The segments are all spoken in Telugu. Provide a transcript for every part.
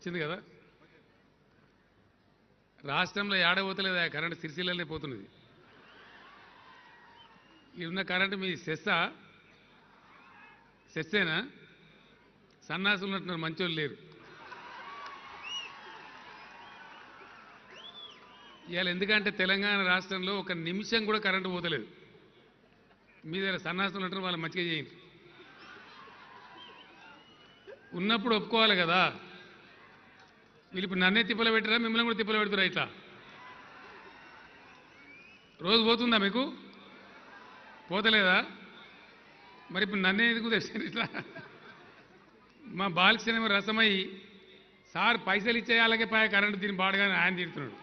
వచ్చింది కదా? రాష్ట్రంలో ఏడబోతలేదు కరెంట్ సిరిసిల్లనే పోతున్నది. ఉన్న కరెంటు మీ సెస్సా? సెస్సేనా? సన్నాసులు ఉన్నట్టున్నారు మంచోళ్ళు లేరు. ఇవాళ ఎందుకంటే తెలంగాణ రాష్ట్రంలో ఒక నిమిషం కూడా కరెంటు పోతలేదు. మీ దగ్గర సన్నాసులు ఉంటారు వాళ్ళు మంచిగా చేయండి. ఉన్నప్పుడు ఒప్పుకోవాలి కదా? వీళ్ళు ఇప్పుడు నన్నే తిప్పలు పెట్టారా? మిమ్మల్ని కూడా తిప్పలు పెడుతురా ఇట్లా? రోజు పోతుందా మీకు? పోతలేదా? మరి ఇప్పుడు నన్నే ఎందుకు తెచ్చారు ఇట్లా? మా బాలకృష్ణ రసమై సార్ పైసలు ఇచ్చేయాలకే పాయ కరెంటు దీని బాడగానే ఆయన తీరుతున్నాడు.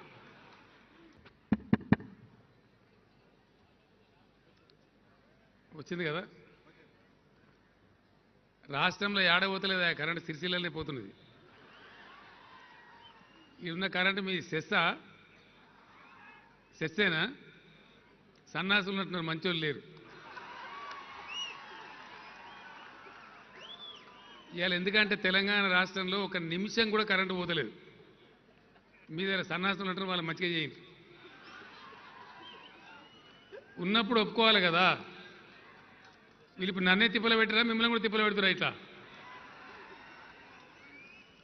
వచ్చింది కదా? రాష్ట్రంలో ఏడబోతలేదు కరెంటు? సిరిసిల్లనే పోతున్నది. ఉన్న కరెంటు మీ సెస్సా? సెస్సేనా? సన్నాసులు ఉన్నట్టున్నారు మంచోళ్ళు లేరు. ఇవాళ ఎందుకంటే తెలంగాణ రాష్ట్రంలో ఒక నిమిషం కూడా కరెంటు పోతలేదు. మీ దగ్గర సన్నాసులు ఉంటారు వాళ్ళు మంచిగా చేయండి. ఉన్నప్పుడు ఒప్పుకోవాలి కదా. వీళ్ళు ఇప్పుడు నన్నే తిప్పలు పెట్టరా మిమ్మల్ని కూడా తిప్పలు పెడుతురా ఇట్లా?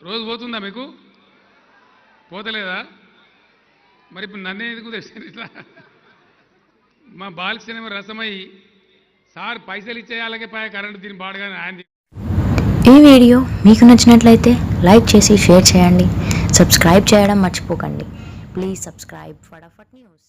రోజు పోతుందా మీకు? పోతలేదా? మరి ఇప్పుడు నన్నే ఎందుకు తెచ్చారు ఇట్లా? మా బాలకృష్ణ రసమై సార్ పైసలు ఇచ్చేయాలకే పాయ కరెంటు దీని బాడగానే ఆయన ఈ వీడియో మీకు నచ్చినట్లయితే లైక్ చేసి షేర్ చేయండి. సబ్స్క్రైబ్ చేయడం మర్చిపోకండి. Please subscribe Fatafat news.